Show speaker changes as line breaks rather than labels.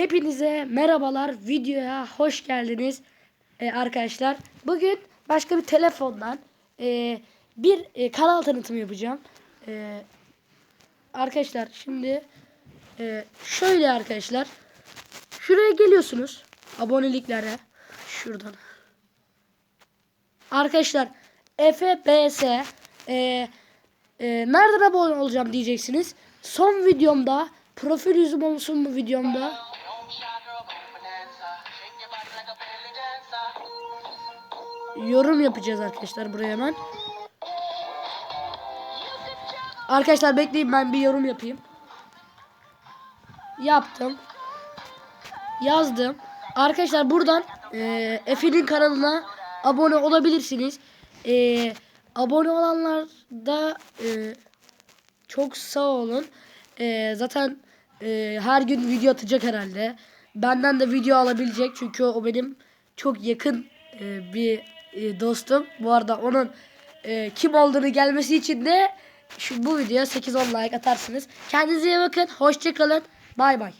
Hepinize merhabalar. Videoya hoş geldiniz Ee, arkadaşlar. Bugün başka bir telefondan e, bir e, kanal tanıtımı yapacağım. E, arkadaşlar şimdi e, şöyle arkadaşlar. Şuraya geliyorsunuz. Aboneliklere. Şuradan. Arkadaşlar FBS e, e, nereden abone olacağım diyeceksiniz. Son videomda profil yüzüm olsun bu videomda. Yorum yapacağız arkadaşlar buraya hemen. Arkadaşlar bekleyin ben bir yorum yapayım. Yaptım. Yazdım. Arkadaşlar buradan e, Efe'nin kanalına abone olabilirsiniz. E, abone olanlar da e, çok sağ olun. E, zaten e, her gün video atacak herhalde. Benden de video alabilecek çünkü o benim çok yakın e, bir e, dostum. Bu arada onun e, kim olduğunu gelmesi için de şu bu videoya 8-10 like atarsınız. Kendinize iyi bakın. Hoşçakalın. Bay bay.